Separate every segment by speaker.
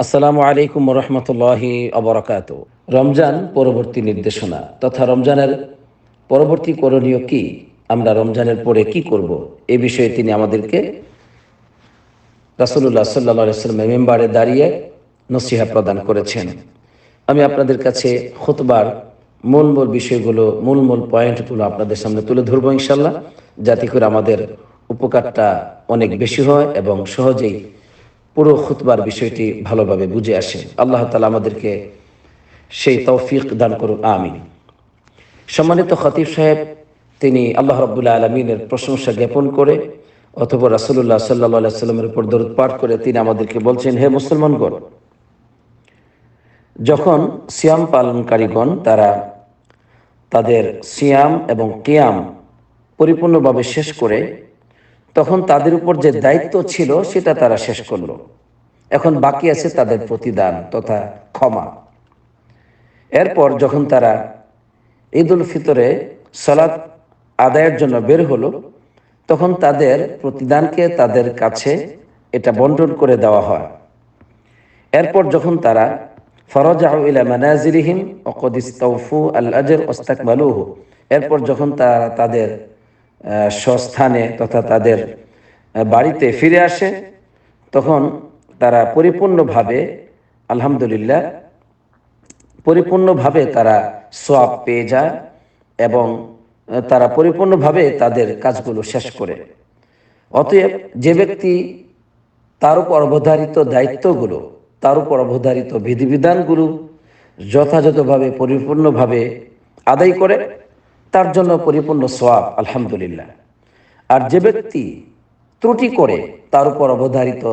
Speaker 1: আসসালামু আলাইকুম রহমতুল্লাহি অবরাকাত রমজান পরবর্তী নির্দেশনা তথা রমজানের পরবর্তী করণীয় কি? আমরা রমজানের পরে কি করব? এ বিষয়ে তিনি আমাদেরকে রাসুল্লাহ সাল্লা মেম্বারে দাঁড়িয়ে নসিহা প্রদান করেছেন। আমি আপনাদের কাছে খুতবার মূল মূল বিষয়গুলো মূল মূল পয়েন্টগুলো আপনাদের সামনে তুলে ধরবো ইনশাল্লাহ যাতে করে আমাদের উপকারটা অনেক বেশি হয় এবং সহজেই পুরো খুতবার বিষয়টি ভালোভাবে বুঝে আসে আল্লাহ তালা আমাদেরকে সেই তৌফিক দান করুন, আমিন। সম্মানিত খতিব সাহেব, তিনি আল্লাহ রব্বুল্লাহ আলমিনের প্রশংসা জ্ঞাপন করে অথবা রাসুল্লাহ সাল্লাহ সাল্লামের উপর দরুদ পাঠ করে তিনি আমাদেরকে বলছেন, হে মুসলমানগণ, যখন সিয়াম পালনকারীগণ, তারা তাদের সিয়াম এবং কিয়াম পরিপূর্ণভাবে শেষ করে তখন তাদের উপর যে দায়িত্ব ছিল, সেটা তারা শেষ করল। এখন বাকি আছে তাদের প্রতিদান তথা ক্ষমা। এরপর যখন তারা ঈদ উল ফিতরে সালাদ আদায়ের জন্য বের হলো, তখন তাদের প্রতিদানকে তাদের কাছে এটা বন্টন করে দেওয়া হয়। এরপর যখন তারা ফরজাহ ইলা মানাজিরিহিম অকদিস্তৌফু আল আজর ওস্তাকবালুহু এরপর যখন তারা তাদের স্বস্থানে তথা তাদের বাড়িতে ফিরে আসে, তখন তারা পরিপূর্ণভাবে, আলহামদুলিল্লাহ, পরিপূর্ণভাবে তারা সোয়াব পেয়ে যায় এবং তারা পরিপূর্ণভাবে তাদের কাজগুলো শেষ করে। অতএব যে ব্যক্তি তার উপর অবধারিত দায়িত্বগুলো, তার উপর অবধারিত বিধিবিধানগুলো যথাযথভাবে, পরিপূর্ণভাবে আদায় করে তার জন্য পরিপূর্ণ সোয়াব আলহামদুলিল্লাহ। আর যে ব্যক্তি ত্রুটি করে তার উপর অবধারিত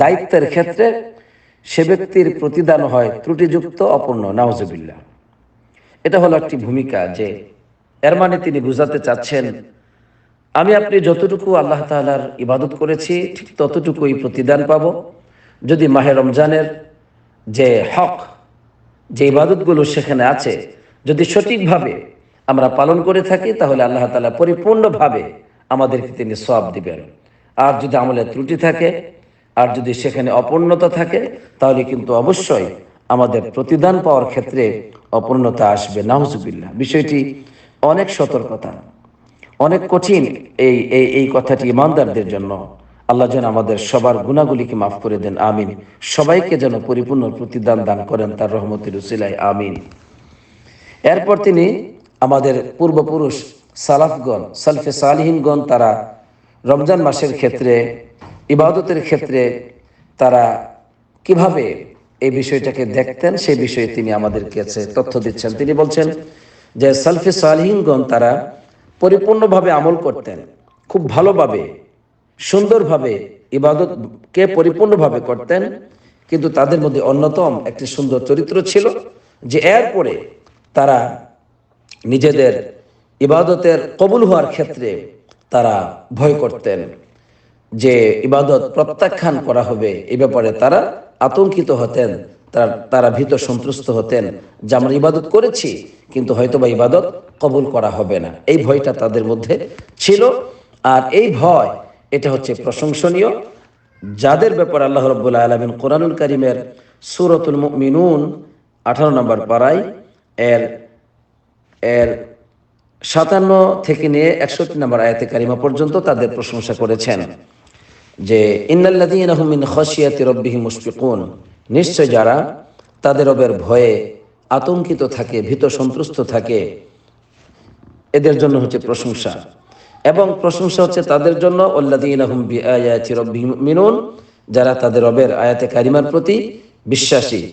Speaker 1: দায়িত্বের ক্ষেত্রে সে ব্যক্তির প্রতিদান হয় ত্রুটিযুক্ত, অপূর্ণ নাওজবিল্লা এটা হলো একটি ভূমিকা যে এর মানে তিনি বুঝাতে চাচ্ছেন, আমি আপনি যতটুকু আল্লাহ তালার ইবাদত করেছি, ঠিক ততটুকুই প্রতিদান পাব। যদি মাহে রমজানের যে হক, যে ইবাদতগুলো সেখানে আছে, যদি সঠিকভাবে আমরা পালন করে থাকি, তাহলে আল্লাহ তালা পরিপূর্ণভাবে আমাদেরকে তিনি সব দিবেন। আর যদি আমলের ত্রুটি থাকে, আর যদি সেখানে অপূর্ণতা থাকে, তাহলে কিন্তু অবশ্যই আমাদের প্রতিদান পাওয়ার ক্ষেত্রে অপূর্ণতা আসবে। নাহজুবিল্লাহ বিষয়টি অনেক সতর্কতা, অনেক কঠিন এই এই এই কথাটি ইমানদারদের জন্য। আল্লাহ যেন আমাদের সবার গুণাগুলিকে মাফ করে দেন, আমিন। সবাইকে যেন পরিপূর্ণ প্রতিদান দান করেন তার রহমতের উসিলায়, আমিন। এরপর তিনি আমাদের পূর্বপুরুষ সালাফগণ, সালফে সালিহিনগণ তারা রমজান মাসের ক্ষেত্রে, ইবাদতের ক্ষেত্রে তারা কীভাবে এই বিষয়টাকে দেখতেন, সেই বিষয়ে তিনি আমাদের কাছে তথ্য দিচ্ছেন। তিনি বলছেন যে সালফে সালিহিনগণ তারা পরিপূর্ণভাবে আমল করতেন, খুব ভালোভাবে, সুন্দরভাবে ইবাদতকে পরিপূর্ণভাবে করতেন, কিন্তু তাদের মধ্যে অন্যতম একটি সুন্দর চরিত্র ছিল যে এরপরে তারা নিজেদের ইবাদতের কবুল হওয়ার ক্ষেত্রে তারা ভয় করতেন। যে ইবাদত প্রত্যাখ্যান করা হবে, এ ব্যাপারে তারা আতঙ্কিত হতেন, তারা তারা ভীত সন্ত্রস্ত হতেন যে আমরা ইবাদত করেছি, কিন্তু হয়তো বা ইবাদত কবুল করা হবে না। এই ভয়টা তাদের মধ্যে ছিল। আর এই ভয়, এটা হচ্ছে প্রশংসনীয়। যাদের ব্যাপারে আল্লাহ রব্বুল্লা আলমিন কোরআনুল করিমের সুরতুল মিনুন আঠারো নম্বর পাড়ায় এর এর সাতান্ন থেকে নিয়ে একষট্টি নম্বর আয়াতে কারিমা পর্যন্ত তাদের প্রশংসা করেছেন যে নিশ্চয় যারা তাদের রবের ভয়ে আতঙ্কিত থাকে, ভীত সন্ত্রস্ত থাকে, এদের জন্য হচ্ছে প্রশংসা। এবং প্রশংসা হচ্ছে তাদের জন্য যারা তাদের রবের আয়াতে কারিমার প্রতি বিশ্বাসী।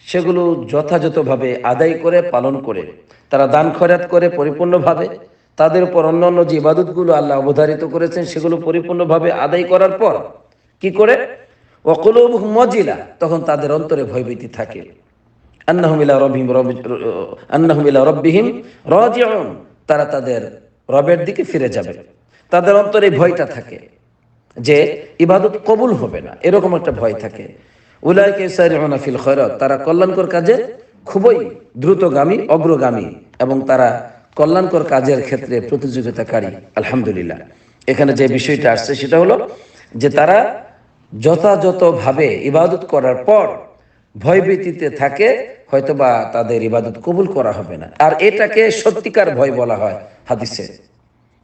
Speaker 1: সেগুলো যথাযথভাবে আদায় করে, পালন করে। তারা দান খরাত করে পরিপূর্ণভাবে। তাদের উপর অন্যান্য যে ইবাদতগুলো আল্লাহ অবধারিত করেছেন, সেগুলো পরিপূর্ণভাবে আদায় করার পর কি করে? ওকুলুবহুম মজিলা, তখন তাদের অন্তরে ভয়ভীতি থাকে। আন্নাহুম ইলা রব্বিহিম রবি- আন্নাহুম ইলা তারা তাদের রবের দিকে ফিরে যাবে। তাদের অন্তরে ভয়টা থাকে যে ইবাদত কবুল হবে না। এরকম একটা ভয় থাকে। উলাইকে সারিউনা ফিল খয়রাত। তারা কল্যাণকর কাজে খুবই দ্রুতগামী, অগ্রগামী এবং তারা কল্যাণকর কাজের ক্ষেত্রে প্রতিযোগিতাকারী। আলহামদুলিল্লাহ। এখানে যে বিষয়টা আসছে সেটা হলো যে তারা যথাযথভাবে ইবাদত করার পর ভয়ভীতিতে থাকে, হয়তোবা তাদের ইবাদত কবুল করা হবে না। আর এটাকে সত্যিকার ভয় বলা হয় হাদিসে।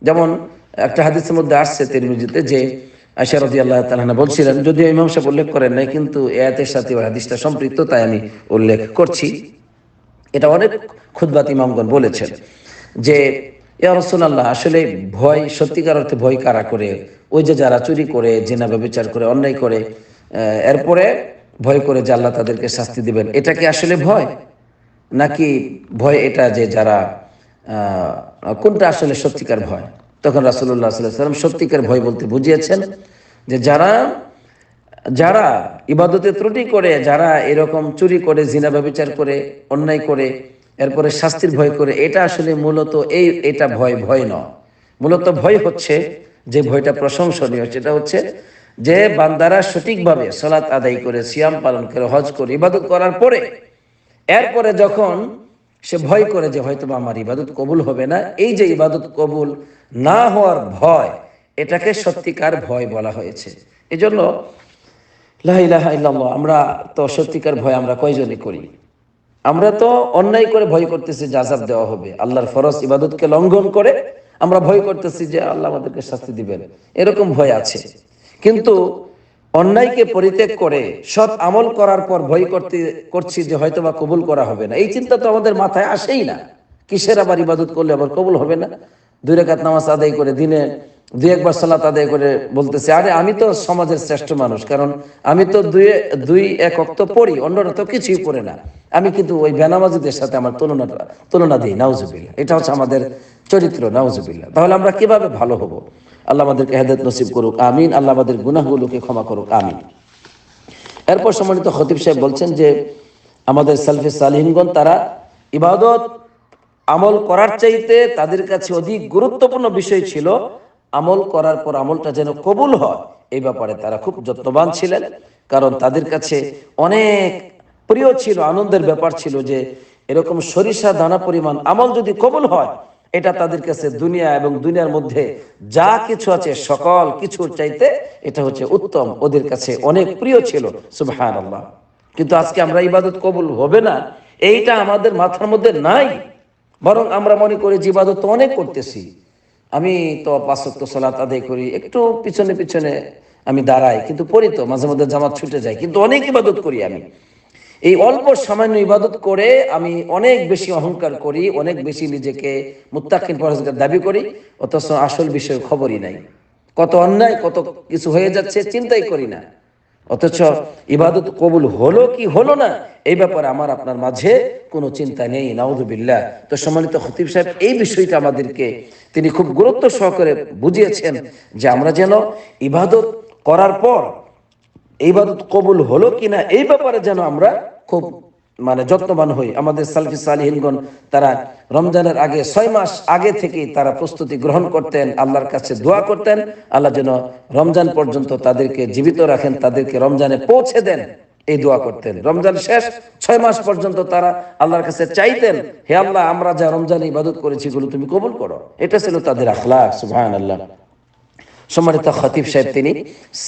Speaker 1: যেমন একটা হাদিসের মধ্যে আসছে তিরমিজিতে যে আয়সা রদি আল্লাহ তালানা বলছিলেন যদিও ইমাম সাহেব উল্লেখ করেন নাই, কিন্তু এয়াতের সাথে হাদিসটা সম্পৃক্ত, তাই আমি উল্লেখ করছি। এটা অনেক খুদবাত ইমামগণ বলেছেন যে, ইয়া রাসূলুল্লাহ, আসলে ভয়, সত্যিকার অর্থে ভয় কারা করে? ওই যে যারা চুরি করে, জেনা, ব্যবচার করে, অন্যায় করে এরপরে ভয় করে যে আল্লাহ তাদেরকে শাস্তি দিবেন, এটা কি আসলে ভয়? নাকি ভয় এটা যে যারা কোনটা আসলে সত্যিকার ভয়? তখন সাল্লাম সত্যিকার ভয় বলতে বুঝিয়েছেন যে যারা যারা ইবাদতে ত্রুটি করে, যারা এরকম চুরি করে, জিনা ব্যবচার করে, অন্যায় করে, এরপরে শাস্তির ভয় করে, এটা আসলে মূলত এই, এটা ভয় ভয় নয়। মূলত ভয় হচ্ছে যে ভয়টা প্রশংসনীয়, সেটা হচ্ছে যে বান্দারা সঠিকভাবে সলাৎ আদায় করে, সিয়াম পালন করে, হজ করে, ইবাদত করার পরে, এরপরে যখন সে ভয় করে যে হয়তো আমার ইবাদত কবুল হবে না। এই যে ইবাদত কবুল না হওয়ার ভয়, এটাকে সত্যিকার ভয় বলা হয়েছে। এজন্য ইল্লাল্লাহ, আমরা তো সত্যিকার ভয় আমরা কয়জনে করি? আমরা তো অন্যায় করে ভয় করতেছি যে আজাব দেওয়া হবে। আল্লাহর ফরজ ইবাদতকে লঙ্ঘন করে আমরা ভয় করতেছি যে আল্লাহ আমাদেরকে শাস্তি দিবেন। এরকম ভয় আছে। কিন্তু অন্যায়কে পরিত্যাগ করে সৎ আমল করার পর ভয় করতে, করছি যে হয়তো বা কবুল করা হবে না। এই চিন্তা তো আমাদের মাথায় আসেই না। কিসের আবার ইবাদত করলে আবার কবুল হবে না? দুই রেখাত নামাজ আদায় করে দিনে দুই একবার সালাত আদায় করে বলতেছে, আরে আমি তো সমাজের শ্রেষ্ঠ মানুষ, কারণ আমি তো দুই দুই এক অক্ত পড়ি, অন্যরা তো কিছুই পড়ে না। আমি কিন্তু ওই বেনামাজিদের সাথে আমার তুলনাটা তুলনা দিই নাউজুবিল্লা এটা হচ্ছে আমাদের চরিত্র নাউজুবিল্লা তাহলে আমরা কীভাবে ভালো হব? আল্লাহ আমাদেরকে হেদায়ত নসিব করুক, আমিন। আল্লাহ আমাদের গুনাহগুলোকে ক্ষমা করুক, আমিন। এরপর সম্মানিত খতিব সাহেব বলছেন যে, আমাদের সালফে সালিহিনগণ, তারা ইবাদত, আমল করার চাইতে তাদের কাছে অধিক গুরুত্বপূর্ণ বিষয় ছিল, আমল করার পর আমলটা যেন কবুল হয়। এই ব্যাপারে তারা খুব যত্নবান ছিলেন, কারণ তাদের কাছে অনেক প্রিয় ছিল, আনন্দের ব্যাপার ছিল যে, এরকম সরিষা দানা পরিমাণ আমল যদি কবুল হয় এটা তাদের কাছে দুনিয়া এবং দুনিয়ার মধ্যে যা কিছু আছে, সকল কিছুর চাইতে এটা হচ্ছে উত্তম। ওদের কাছে অনেক প্রিয় ছিল সুবহান আল্লাহ কিন্তু আজকে আমরা ইবাদত কবুল হবে না, এইটা আমাদের মাথার মধ্যে নাই। বরং আমরা মনে করি যে ইবাদত অনেক করতেছি। আমি তো পাঁচক্ত সালাত আদায় করি, একটু পিছনে পিছনে আমি দাঁড়াই, কিন্তু পড়ি তো, মাঝে মধ্যে জামাত ছুটে যায়, কিন্তু অনেক ইবাদত করি আমি। এই অল্প সামান্য ইবাদত করে আমি অনেক বেশি অহংকার করি, অনেক বেশি নিজেকে মুত্তাকিন পরহেজগার দাবি করি, অথচ আসল বিষয়ের খবরই নাই। কত অন্যায়, কত কিছু হয়ে যাচ্ছে চিন্তাই করি না। অথচ ইবাদত কবুল হলো কি হলো না, এই ব্যাপারে আমার আপনার মাঝে কোনো চিন্তা নেই, নাউজুবিল্লাহ। তো সম্মানিত খতিব সাহেব, এই বিষয়টা আমাদেরকে তিনি খুব গুরুত্ব সহকারে বুঝিয়েছেন যে আমরা যেন ইবাদত করার পর ইবাদত কবুল হলো কিনা, এই ব্যাপারে যেন আমরা খুব মানে যত্নবান হই আমাদের সালফি সালিহিনগণ তারা রমজানের আগে ছয় মাস আগে থেকে তারা প্রস্তুতি গ্রহণ করতেন, আল্লাহর কাছে দোয়া করতেন, আল্লাহ যেন রমজান পর্যন্ত তাদেরকে জীবিত রাখেন, তাদেরকে রমজানে পৌঁছে দেন, এই দোয়া করতেন। রমজান শেষ, ছয় মাস পর্যন্ত তারা আল্লাহর কাছে চাইতেন, হে আল্লাহ, আমরা যা রমজানে ইবাদত করেছি এগুলো তুমি কবুল করো। এটা ছিল তাদের আখলাক সুবহান আল্লাহ সম্মানিত খতিব সাহেব, তিনি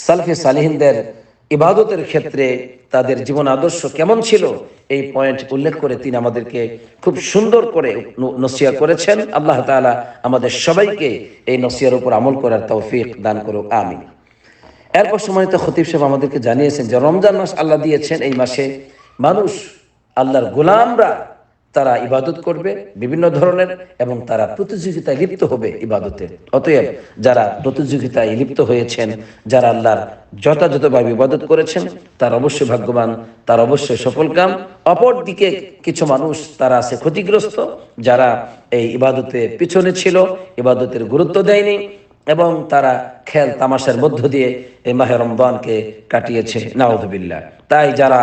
Speaker 1: সালফি সালিহিনদের ইবাদতের ক্ষেত্রে তাদের জীবন আদর্শ কেমন ছিল, এই পয়েন্ট উল্লেখ করে তিনি আমাদেরকে খুব সুন্দর করে নসিয়া করেছেন। আল্লাহ তালা আমাদের সবাইকে এই নসিয়ার উপর আমল করার তৌফিক দান করুক আমি এরপর তো খতিব সাহেব আমাদেরকে জানিয়েছেন যে রমজান মাস আল্লাহ দিয়েছেন, এই মাসে মানুষ আল্লাহর গোলামরা তারা ইবাদত করবে বিভিন্ন ধরনের এবং তারা প্রতিযোগিতায় লিপ্ত হবে ইবাদতে অতএব যারা প্রতিযোগিতায় লিপ্ত হয়েছেন, যারা আল্লাহর যথাযথভাবে ইবাদত করেছেন, তার অবশ্যই ভাগ্যবান, তার অবশ্যই সফলকাম অপর দিকে কিছু মানুষ তারা আছে ক্ষতিগ্রস্ত, যারা এই ইবাদতে পিছনে ছিল, ইবাদতের গুরুত্ব দেয়নি এবং তারা খেল তামাশার মধ্য দিয়ে এই মাহে রমদানকে কাটিয়েছে। নাউদুবিল্লাহ তাই যারা,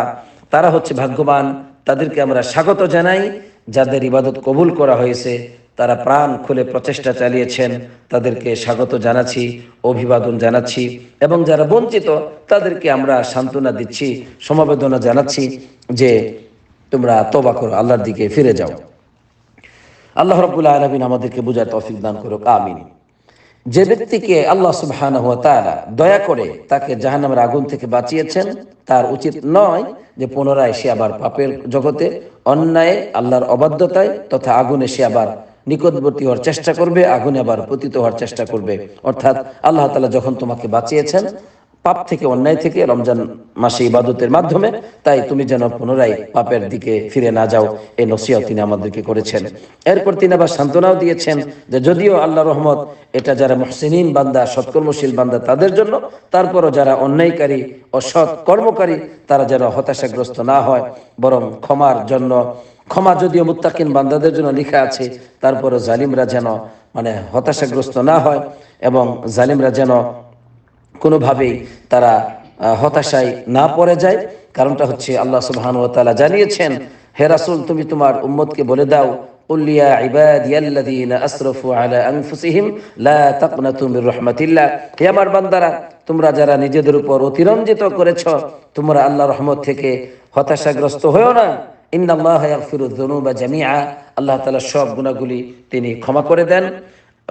Speaker 1: তারা হচ্ছে ভাগ্যবান তাদেরকে আমরা স্বাগত জানাই, যাদের ইবাদত কবুল করা হয়েছে, তারা প্রাণ খুলে প্রচেষ্টা চালিয়েছেন, তাদেরকে স্বাগত জানাচ্ছি, অভিবাদন জানাচ্ছি, এবং যারা বঞ্চিত, তাদেরকে আমরা সান্ত্বনা দিচ্ছি, সমবেদনা জানাচ্ছি যে তোমরা তবা করো, আল্লাহর দিকে ফিরে যাও। আল্লাহ রব্বুল আলমিন আমাদেরকে বুঝার তৌফিক দান করুক, আমিন। যে ব্যক্তিকে আল্লাহ তাআলা দয়া করে তাকে জাহানামের আগুন থেকে বাঁচিয়েছেন, তার উচিত নয় যে পুনরায় সে আবার পাপের জগতে অন্যায়, আল্লাহর অবাধ্যতায় তথা আগুনে সে আবার নিকটবর্তী হওয়ার চেষ্টা করবে, আগুনে আবার পতিত হওয়ার চেষ্টা করবে। অর্থাৎ আল্লাহ তালা যখন তোমাকে বাঁচিয়েছেন পাপ থেকে, অন্যায় থেকে রমজান মাসে ইবাদতের মাধ্যমে, তাই তুমি যেন পুনরায় পাপের দিকে ফিরে না যাও। এই নসিহত তিনি আমাদেরকে করেছেন। এরপর তিনি আবার সান্ত্বনাও দিয়েছেন যে যদিও আল্লাহ রহমত এটা যারা মহসিনিন বান্দা, সৎকর্মশীল বান্দা তাদের জন্য, তারপরও যারা অন্যায়কারী ও সৎ কর্মকারী, তারা যেন হতাশাগ্রস্ত না হয়। বরং ক্ষমার জন্য, ক্ষমা যদিও মুত্তাকিন বান্দাদের জন্য লেখা আছে, তারপরও জালিমরা যেন মানে হতাশাগ্রস্ত না হয় এবং জালিমরা যেন কোনোভাবেই তারা হতাশায় না পড়ে যায়। কারণটা হচ্ছে আল্লাহ সুবহান ও তালা জানিয়েছেন, হে রাসুল, তুমি তোমার উম্মতকে বলে দাও উল্লিয়া আলা আনফুসিহিম, লা হে আমার বান্দারা, তোমরা যারা নিজেদের উপর অতিরঞ্জিত করেছ, তোমরা আল্লাহ রহমত থেকে হতাশাগ্রস্ত হয়েও না। জামিআ। আল্লাহ তাআলা সব গুনাহগুলি তিনি ক্ষমা করে দেন।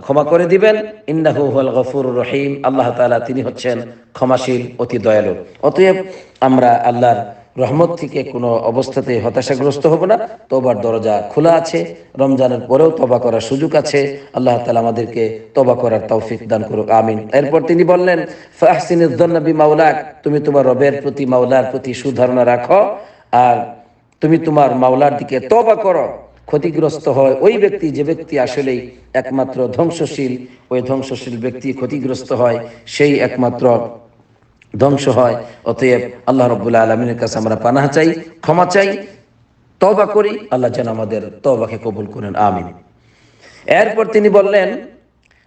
Speaker 1: ক্ষমা করে দিবেন। ইন্নাহু হুয়াল গফুর রহিম। আল্লাহ তাআলা তিনি হচ্ছেন ক্ষমাশীল, অতি দয়ালু। অতএব আমরা আল্লাহর রহমত থেকে কোনো অবস্থাতে হতাশাগ্রস্ত হব না। তোবার দরজা খোলা আছে। রমজানের পরেও তবা করার সুযোগ আছে। আল্লাহ তালা আমাদেরকে তবা করার তৌফিক দান করুক। আমিন। এরপর তিনি বললেন ফাহসিনিজ যন্না বিমাউলাক তুমি তোমার রবের প্রতি, মাওলার প্রতি সুধারণা রাখো। আর তুমি তোমার মাওলার দিকে তবা করো। ক্ষতিগ্রস্ত হয়। ওই ব্যক্তি যে ব্যক্তি আসলেই একমাত্র ধ্বংসশীল, ওই ধ্বংসশীল ব্যক্তি ক্ষতিগ্রস্ত হয়, সেই একমাত্র ধ্বংস হয়। অতএব আল্লাহ রব্বুল্লাহ আলমিনের কাছে আমরা পানাহ চাই, ক্ষমা চাই তবা করি। আল্লাহ যেন আমাদের তবাকে কবুল করেন। আমিন। এরপর তিনি বললেন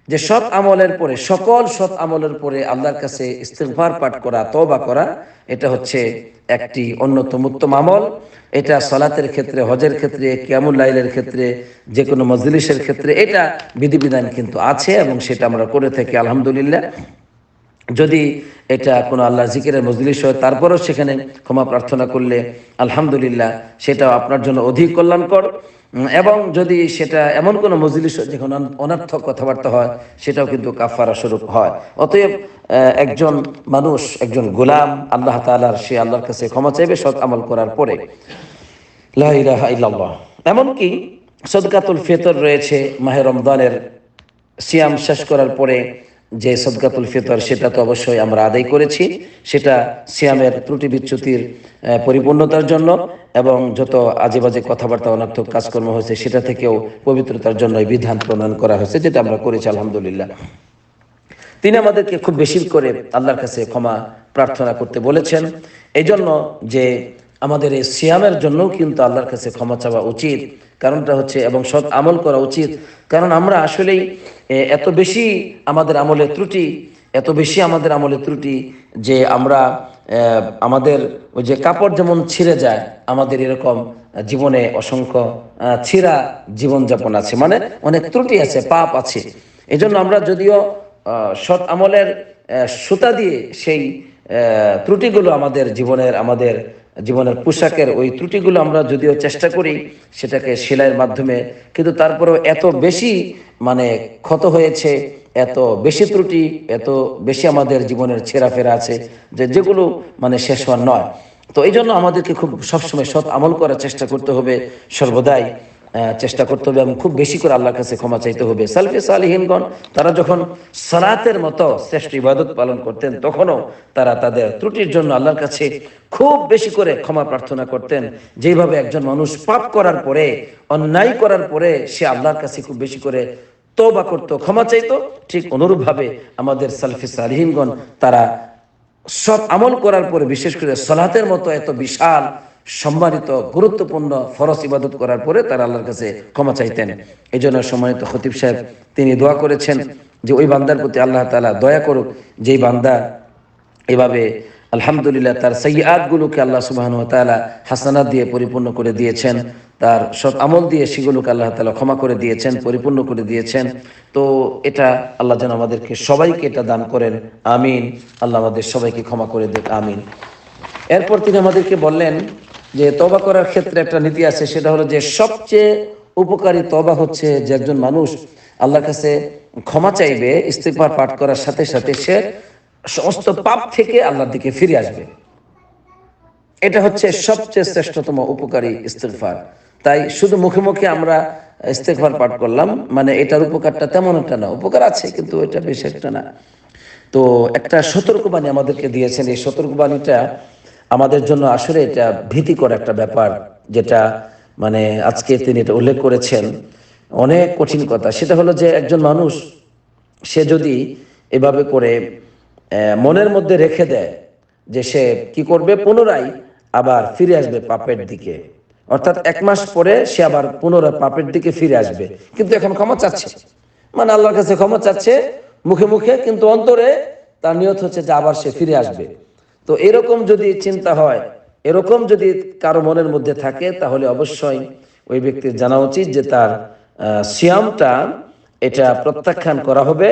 Speaker 1: যে, সৎ আমলের পরে, সকল সৎ আমলের পরে আল্লাহর কাছে ইস্তেগফার পাঠ করা তবা করা, এটা হচ্ছে একটি অন্যতম উত্তম আমল। এটা সলাতের ক্ষেত্রে হজের ক্ষেত্রে কিয়ামুল লাইলের ক্ষেত্রে যে কোনো মজলিসের ক্ষেত্রে এটা বিধিবিধান কিন্তু আছে এবং সেটা আমরা করে থাকি আলহামদুলিল্লাহ। যদি এটা কোনো আল্লাহ জিকিরের মজলিস হয়, তারপরেও সেখানে ক্ষমা প্রার্থনা করলে, আলহামদুলিল্লাহ সেটা আপনার জন্য অধিক কল্যাণকর। এবং যদি সেটা এমন কোনো মজলিস হয়, যেখানে অন- অনর্থক কথাবার্তা হয়, সেটাও কিন্তু কাফারা স্বরূপ হয়। অতএব একজন মানুষ, একজন গোলাম, আল্লাহ তাআলার, সে আল্লাহর কাছে ক্ষমা চাইবে, সৎ আমল করার পরে। এমনকি সদকাতুল ফেতর রয়েছে, মাহে রমদানের সিয়াম শেষ করার পরে যে সদকাতুল ফিতর সেটা তো অবশ্যই আমরা আদায় করেছি, সেটা সিয়ামের ত্রুটি বিচ্যুতির পরিপূর্ণতার জন্য এবং যত আজে বাজে কথাবার্তা অনর্থক কাজকর্ম হয়েছে সেটা থেকেও পবিত্রতার জন্য বিধান প্রণয়ন করা হয়েছে, যেটা আমরা করেছি, আলহামদুলিল্লাহ। তিনি আমাদেরকে খুব বেশি করে আল্লাহর কাছে ক্ষমা প্রার্থনা করতে বলেছেন। এই জন্য যে আমাদের এই সিয়ামের জন্যও কিন্তু আল্লাহর কাছে ক্ষমা চাওয়া উচিত। কারণটা হচ্ছে এবং সৎ আমল করা উচিত। কারণ আমরা আসলেই এত বেশি আমাদের আমলের ত্রুটি, এত বেশি আমাদের আমলের ত্রুটি যে আমরা আমাদের ওই যে কাপড় যেমন ছিঁড়ে যায়, আমাদের এরকম জীবনে অসংখ্য ছিঁড়া জীবনযাপন আছে। মানে অনেক ত্রুটি আছে, পাপ আছে। এই আমরা যদিও সৎ আমলের সুতা দিয়ে সেই ত্রুটিগুলো আমাদের জীবনের, আমাদের জীবনের পোশাকের ওই ত্রুটিগুলো আমরা যদিও চেষ্টা করি, সেটাকে সেলাইয়ের মাধ্যমে, কিন্তু তারপরেও এত বেশি মানে ক্ষত হয়েছে, এত বেশি ত্রুটি, এত বেশি আমাদের জীবনের ছেঁড়াফেরা আছে, যে যেগুলো মানে শেষ হওয়ার নয়। তো এই জন্য আমাদেরকে খুব সবসময় সৎ আমল করার চেষ্টা করতে হবে সর্বদাই। চেষ্টা করতে হবে এবং খুব বেশি করে আল্লাহর কাছে ক্ষমা চাইতে হবে। সালফে সালিহিনগণ, তারা যখন সালাতের মতো শ্রেষ্ঠ ইবাদত পালন করতেন, তখনও তারা তাদের ত্রুটির জন্য আল্লাহর কাছে খুব বেশি করে ক্ষমা প্রার্থনা করতেন। যেভাবে একজন মানুষ পাপ করার পরে, অন্যায় করার পরে সে আল্লাহর কাছে খুব বেশি করে তওবা করতো, ক্ষমা চাইতো। ঠিক অনুরূপভাবে আমাদের সালফে সালিহিনগণ, তারা সব আমল করার পরে, বিশেষ করে সলাতের মতো এত বিশাল সম্মানিত, গুরুত্বপূর্ণ ফরজ ইবাদত করার পরে তারা আল্লাহর কাছে ক্ষমা চাইতেন। এই জন্য সম্মানিত খতিব সাহেব, তিনি দোয়া করেছেন যে ওই বান্দার প্রতি আল্লাহ তাআলা দয়া করুক, যেই বান্দা এভাবে আলহামদুলিল্লাহ তার সৈয়াদগুলোকে আল্লাহ সুবাহন তাআলা হাসানা দিয়ে পরিপূর্ণ করে দিয়েছেন, তার সব আমল দিয়ে সেগুলোকে আল্লাহ তাআলা ক্ষমা করে দিয়েছেন, পরিপূর্ণ করে দিয়েছেন। তো এটা আল্লাহ যেন আমাদেরকে সবাইকে এটা দান করেন, আমিন। আল্লাহ আমাদের সবাইকে ক্ষমা করে দেখ আমিন। এরপর তিনি আমাদেরকে বললেন যে তবা করার ক্ষেত্রে একটা নীতি আছে, সেটা হলো যে সবচেয়ে উপকারী তবা হচ্ছে যে একজন মানুষ আল্লাহর কাছে ক্ষমা চাইবে, ইস্তেগফার পাঠ করার সাথে সাথে সে সমস্ত পাপ থেকে আল্লাহর দিকে ফিরে আসবে। এটা হচ্ছে সবচেয়ে শ্রেষ্ঠতম উপকারী ইস্তেগফার। তাই শুধু মুখে মুখে আমরা ইস্তেগফার পাঠ করলাম মানে এটার উপকারটা তেমন একটা না, উপকার আছে কিন্তু এটা বেশ একটা না। তো একটা সতর্কবাণী আমাদেরকে দিয়েছেন, এই সতর্কবাণীটা আমাদের জন্য আসলে এটা ভীতিকর একটা ব্যাপার, যেটা মানে আজকে তিনি এটা উল্লেখ করেছেন। অনেক কঠিন কথা। সেটা হলো যে একজন মানুষ, সে যদি এভাবে করে মনের মধ্যে রেখে দেয় যে সে কি করবে? পুনরায় আবার ফিরে আসবে পাপের দিকে। অর্থাৎ এক মাস পরে সে আবার পুনরায় পাপের দিকে ফিরে আসবে। কিন্তু এখন ক্ষমা চাচ্ছে। মানে আল্লাহর কাছে ক্ষমা চাচ্ছে মুখে মুখে, কিন্তু অন্তরে তার নিয়ত হচ্ছে যে আবার সে ফিরে আসবে। তো এরকম যদি চিন্তা হয়, এরকম যদি কারও মনের মধ্যে থাকে, তাহলে অবশ্যই ওই ব্যক্তির জানা উচিত যে তার সিয়ামটা এটা প্রত্যাখ্যান করা হবে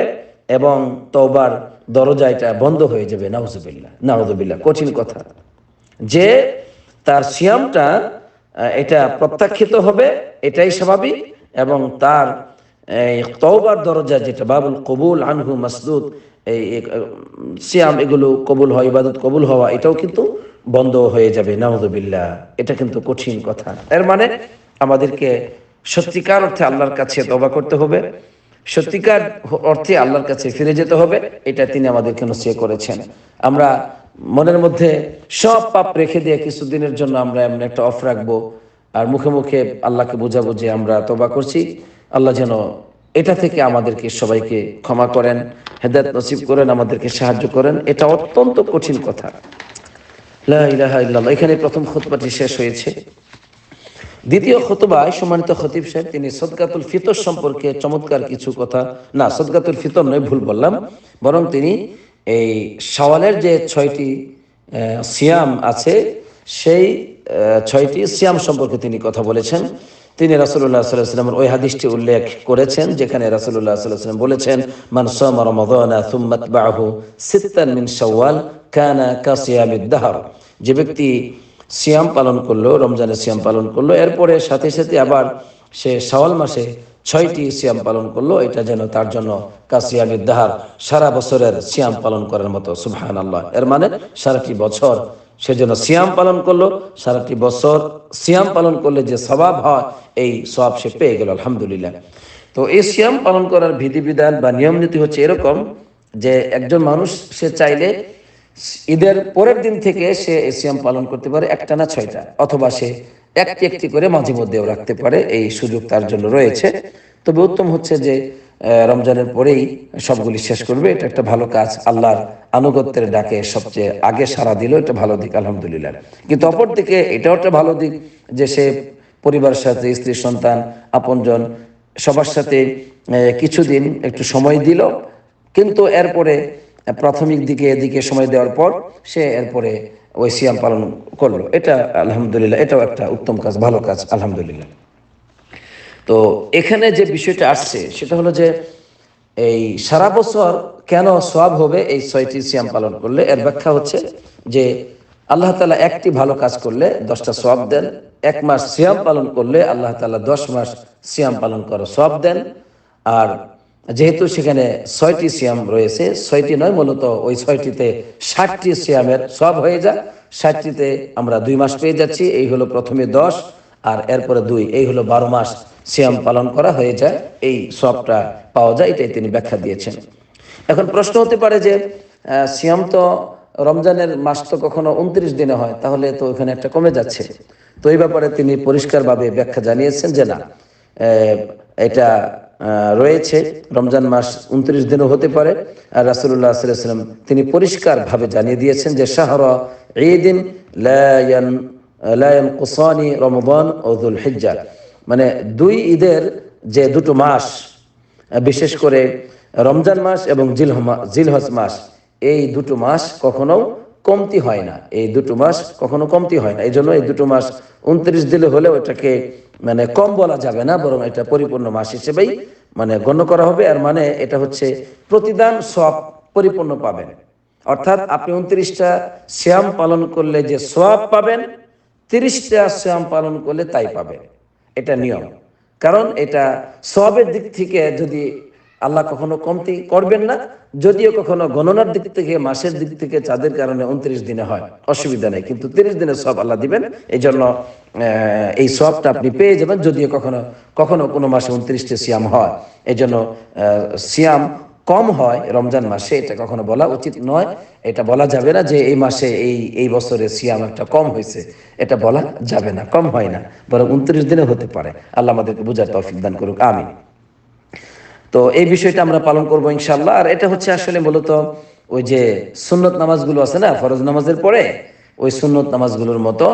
Speaker 1: এবং তওবার দরজা এটা বন্ধ হয়ে যাবে, নাউজুবিল্লাহ নাউজুবিল্লাহ, কঠিন কথা। যে তার সিয়ামটা এটা প্রত্যাখ্যিত হবে, এটাই স্বাভাবিক এবং তার এই তওবার দরজা যেটা, বাবুল কবুল আনহু মাসদুদ, এই সিয়াম এগুলো কবুল হয়, ইবাদত কবুল হওয়া, এটাও কিন্তু বন্ধ হয়ে যাবে, নাউজুবিল্লাহ। এটা কিন্তু কঠিন কথা। এর মানে আমাদেরকে সত্যিকার অর্থে আল্লাহর কাছে তবা করতে হবে, সত্যিকার অর্থে আল্লাহর কাছে ফিরে যেতে হবে, এটা তিনি আমাদেরকে নসিয়ে করেছেন। আমরা মনের মধ্যে সব পাপ রেখে দিয়ে কিছুদিনের জন্য আমরা এমন একটা অফ রাখব, আর মুখে মুখে আল্লাহকে বোঝাবো যে আমরা তবা করছি, আল্লাহ যেন এটা থেকে আমাদেরকে সবাইকে ক্ষমা করেন হেদায়ত নসিব করেন আমাদেরকে সাহায্য করেন। এটা অত্যন্ত কঠিন কথা। এখানে প্রথম খুতবাটি শেষ হয়েছে। দ্বিতীয় খতবায় সম্মানিত খতিব সাহেব তিনি সদকাতুল ফিতর সম্পর্কে চমৎকার কিছু কথা না সদকাতুল ফিতর নয় ভুল বললাম বরং তিনি এই সওয়ালের যে ছয়টি আহ, সিয়াম আছে সেই ছয়টি সিয়াম সম্পর্কে তিনি কথা বলেছেন। তিনি রাসুল্লাহ ওই হাদিসটি উল্লেখ করেছেন, যেখানে রাসুল্লাহ সাল্লাম বলেছেন, মান থুম্মাত বাহু কানা কাসিয়ামিদ দাহর। যে ব্যক্তি সিয়াম পালন করল, রমজানের সিয়াম পালন করল, এরপরে সাথে সাথে আবার সে শাওয়াল মাসে ছয়টি সিয়াম পালন করল, এটা যেন তার জন্য কাসিয়ামির দাহার, সারা বছরের সিয়াম পালন করার মতো সুবহান আল্লাহ এর মানে সারাটি বছর সে যেন সিয়াম পালন করল, সারাটি বছর সিয়াম পালন করলে যে স্বভাব হয়, এই সব সে পেয়ে গেল, আলহামদুলিল্লাহ। তো এই সিয়াম পালন করার বিধিবিধান বা নিয়ম নীতি হচ্ছে এরকম যে একজন মানুষ সে চাইলে ঈদের পরের দিন থেকে সে এই সিয়াম পালন করতে পারে একটা না ছয়টা, অথবা সে একটি একটি করে মাঝে মধ্যেও রাখতে পারে, এই সুযোগ তার জন্য রয়েছে। তবে উত্তম হচ্ছে যে রমজানের পরেই সবগুলি শেষ করবে। এটা একটা ভালো কাজ। আল্লাহর আনুগত্যের ডাকে সবচেয়ে আগে সারা দিল, এটা ভালো দিক, আলহামদুলিল্লাহ। কিন্তু অপর দিকে এটাও একটা ভালো দিক যে সে পরিবারের সাথে, স্ত্রী, সন্তান, আপনজন সবার সাথে কিছুদিন একটু সময় দিল। কিন্তু এরপরে, প্রাথমিক দিকে, এদিকে সময় দেওয়ার পর সে এরপরে ওই সিয়াম পালন করল। এটা আলহামদুলিল্লাহ, এটাও একটা উত্তম কাজ, ভালো কাজ, আলহামদুলিল্লাহ। তো এখানে যে বিষয়টা আসছে, সেটা হলো যে এই সারা বছর কেন সব হবে এই ছয়টি সিয়াম পালন করলে? এর ব্যাখ্যা হচ্ছে যে আল্লাহ তালা একটি ভালো কাজ করলে দশটা সব দেন, এক মাস সিয়াম পালন করলে আল্লাহ তালা দশ মাস সিয়াম পালন করা সব দেন। আর যেহেতু সেখানে ছয়টি সিয়াম রয়েছে, ছয়টি নয়, মূলত ওই ছয়টিতে ষাটটি সিয়ামের সব হয়ে যায়। ষাটটিতে আমরা দুই মাস পেয়ে যাচ্ছি, এই হলো প্রথমে দশ, আর এরপরে দুই, এই হলো বারো মাস। সিয়াম পালন করা হয়ে যায়, এই সবটা পাওয়া যায়, এটাই তিনি ব্যাখ্যা দিয়েছেন। এখন প্রশ্ন হতে পারে যে সিয়াম তো রমজানের মাস তো কখনো উনত্রিশ দিনে হয়, তাহলে তো ওখানে একটা কমে যাচ্ছে। তো এই ব্যাপারে তিনি পরিষ্কারভাবে ব্যাখ্যা জানিয়েছেন যে না এটা রয়েছে, রমজান মাস উনত্রিশ দিনও হতে পারে। আর রাসুল্লাহ সাল্লাম তিনি পরিষ্কারভাবে জানিয়ে দিয়েছেন যে, শাহর ঈদিন লায়ান লায়ান কুসানি রমদান ও দুল হিজ্জা মানে দুই ঈদের যে দুটো মাস বিশেষ করে রমজান মাস এবং জিলহজ মাস, এই দুটো মাস কখনো কমতি হয় না। এই দুটো মাস কখনো কমতি হয় না। এই জন্য এই দুটো মাস উনত্রিশ দিলে হলেও এটাকে মানে কম বলা যাবে না, বরং এটা পরিপূর্ণ মাস হিসেবেই মানে গণ্য করা হবে। আর মানে এটা হচ্ছে প্রতিদান সব পরিপূর্ণ পাবেন। অর্থাৎ আপনি উনত্রিশটা শ্যাম পালন করলে যে সব পাবেন, তিরিশটা শ্যাম পালন করলে তাই পাবেন। এটা নিয়ম। কারণ এটা সবের দিক থেকে যদি আল্লাহ কখনো কমতি করবেন না, যদিও কখনো গণনার দিক থেকে, মাসের দিক থেকে চাঁদের কারণে উনত্রিশ দিনে হয়, অসুবিধা নেই। কিন্তু তিরিশ দিনে সব আল্লাহ দিবেন এই জন্য এই সবটা আপনি পেয়ে যাবেন, যদিও কখনো কখনো কোনো মাসে উনত্রিশটি সিয়াম হয়। এই জন্য সিয়াম কম হয় রমজান মাসে এটা কখনো বলা উচিত নয়। এটা বলা যাবে না যে এই মাসে এই এই বছরে সিয়াম একটা কম হয়েছে। এটা বলা যাবে না কম হয় না বরং উনত্রিশ দিনে হতে পারে। আল্লাহ আমাদেরকে বুঝার তৌফিক দান করুক আমি তো এই বিষয়টা আমরা পালন করব ইনশাল্লাহ আর এটা হচ্ছে আসলে মূলত ওই যে সুন্নত নামাজগুলো আছে না ফরজ নামাজের পরে ওই সুন্নত নামাজগুলোর মতো।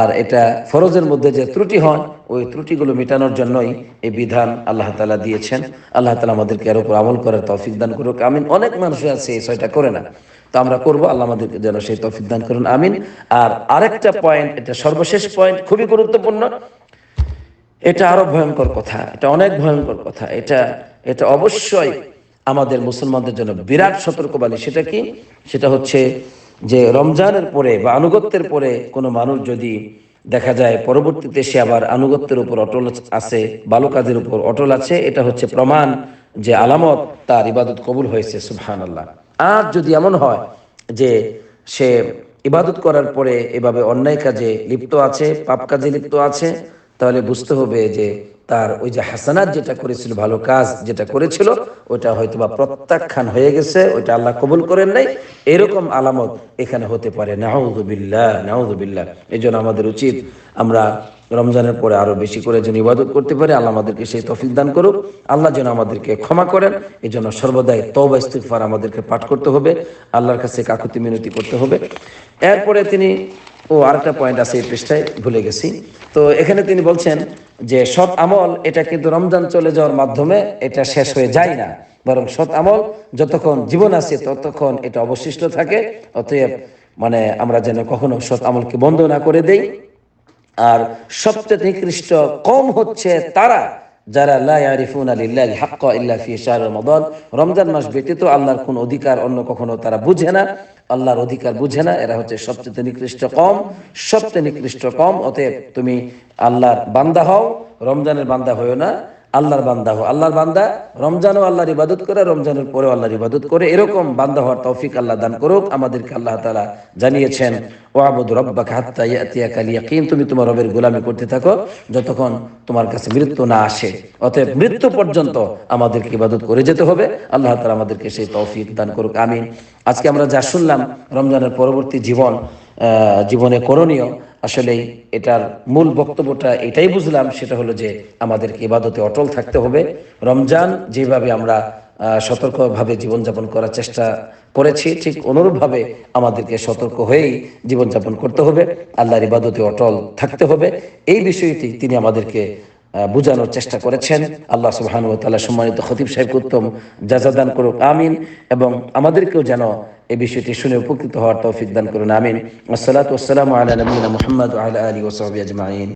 Speaker 1: আর এটা ফরজের মধ্যে যে ত্রুটি হয় ওই ত্রুটিগুলো মেটানোর জন্যই এই বিধান আল্লাহ তালা দিয়েছেন। আল্লাহ তালা আমাদেরকে এর উপর আমল করার তৌফিক দান করুক। আমিন। অনেক মানুষ আছে এই ছয়টা করে না। তো আমরা করব, আল্লাহ আমাদেরকে যেন সেই তৌফিক দান করুন। আমিন। আর আরেকটা পয়েন্ট এটা সর্বশেষ পয়েন্ট খুবই গুরুত্বপূর্ণ। এটা আরও ভয়ঙ্কর কথা, এটা অনেক ভয়ঙ্কর কথা। এটা এটা অবশ্যই আমাদের মুসলমানদের জন্য বিরাট সতর্কবাণী। সেটা কি? সেটা হচ্ছে যে রমজানের পরে বা আনুগত্যের পরে কোনো মানুষ যদি দেখা যায় পরবর্তীতে সে আবার আনুগত্যের উপর অটল আছে, ভালো কাজের উপর অটল আছে, এটা হচ্ছে প্রমাণ যে আলামত তার ইবাদত কবুল হয়েছে সুবহান আল্লাহ আর যদি এমন হয় যে সে ইবাদত করার পরে এভাবে অন্যায় কাজে লিপ্ত আছে, পাপ কাজে লিপ্ত আছে, তাহলে বুঝতে হবে যে তার ওই যে হাসানাত যেটা করেছিল ভালো কাজ যেটা করেছিল ওটা হয়তো বা প্রত্যাখ্যান হয়ে গেছে ওইটা আল্লাহ কবুল করেন নাই। এরকম আলামত এখানে হতে পারে। নাউজুবিল্লাহ নাউজুবিল্লাহ। এই জন্য আমাদের উচিত আমরা রমজানের পরে আরও বেশি করে যেন ইবাদত করতে পারি। আল্লাহ আমাদেরকে সেই তফিক দান করুক। আল্লাহ যেন আমাদেরকে ক্ষমা করেন। এই জন্য সর্বদাই তওবা ইস্তিগফার আমাদেরকে পাঠ করতে হবে। আল্লাহর কাছে কাকুতি মিনতি করতে হবে। এরপরে তিনি ও আরেকটা পয়েন্ট আছে এই পৃষ্ঠায় ভুলে গেছি। তো এখানে তিনি বলছেন যে সৎ আমল, এটা কিন্তু রমজান চলে যাওয়ার মাধ্যমে এটা শেষ হয়ে যায় না। বরং সৎ আমল, যতক্ষণ জীবন আছে, ততক্ষণ এটা অবশিষ্ট থাকে। অতএব মানে আমরা যেন কখনো সৎ আমলকে বন্ধ না করে দেই। আর সবচেয়ে নিকৃষ্ট কম হচ্ছে তারা যারা লা ইয়ারিফুনা লিল্লাহি হাক্কা ইল্লা ফি শাহর রমাদান, রমজান মাস ব্যতীত আল্লাহর কোন অধিকার অন্য কখনো তারা বুঝে না। আল্লাহর অধিকার বুঝে না, এরা হচ্ছে সবচেয়ে নিকৃষ্ট কম, সবচেয়ে নিকৃষ্ট কম, অতএব তুমি আল্লাহর বান্দা হও, রমজানের বান্দা হয়েও না। আল্লাহর বান্দা হো আল্লাহর বান্দা রমজানও আল্লাহর ইবাদত করে, রমজানের পরে আল্লাহর ইবাদত করে। এরকম বান্দা হওয়ার তৌফিক আল্লাহ দান করুক। আমাদেরকে আল্লাহ তাআলা জানিয়েছেন ও আবুদ রব্বাকা হাত্তা ইয়াতিয়াকাল ইয়াকিন। তুমি তোমার রবের গোলামি করতে থাকো। যতক্ষণ তোমার কাছে মৃত্যু না আসে, অতএব মৃত্যু পর্যন্ত আমাদেরকে ইবাদত করে যেতে হবে। আল্লাহ তাআলা আমাদেরকে সেই তৌফিক দান করুক। আমিন। আজকে আমরা যা শুনলাম, রমজানের পরবর্তী জীবন জীবনে করণীয় আসলে এটার মূল বক্তব্যটা এটাই বুঝলাম, সেটা হলো যে আমাদেরকে ইবাদতে অটল থাকতে হবে। রমজান যেভাবে আমরা সতর্কভাবে জীবনযাপন করার চেষ্টা করেছি, ঠিক অনুরূপভাবে আমাদেরকে সতর্ক হয়েই জীবনযাপন করতে হবে, আল্লাহর ইবাদতে অটল থাকতে হবে। এই বিষয়টি তিনি আমাদেরকে বোঝানোর চেষ্টা করেছেন। আল্লাহ সুবহান সম্মানিত খতিব সাহেব উত্তম জাজাদান করুক, আমিন। এবং আমাদেরকেও যেন এই বিষয়টি শুনে উপকৃত হওয়ার তৌফিক দান করুন, আমিন। আসসালাতু ওয়াসসালামু আলা নবিয়িনা মুহাম্মদ ওয়া আলা আলিহি ওয়া সাহবিহি আজমাইন।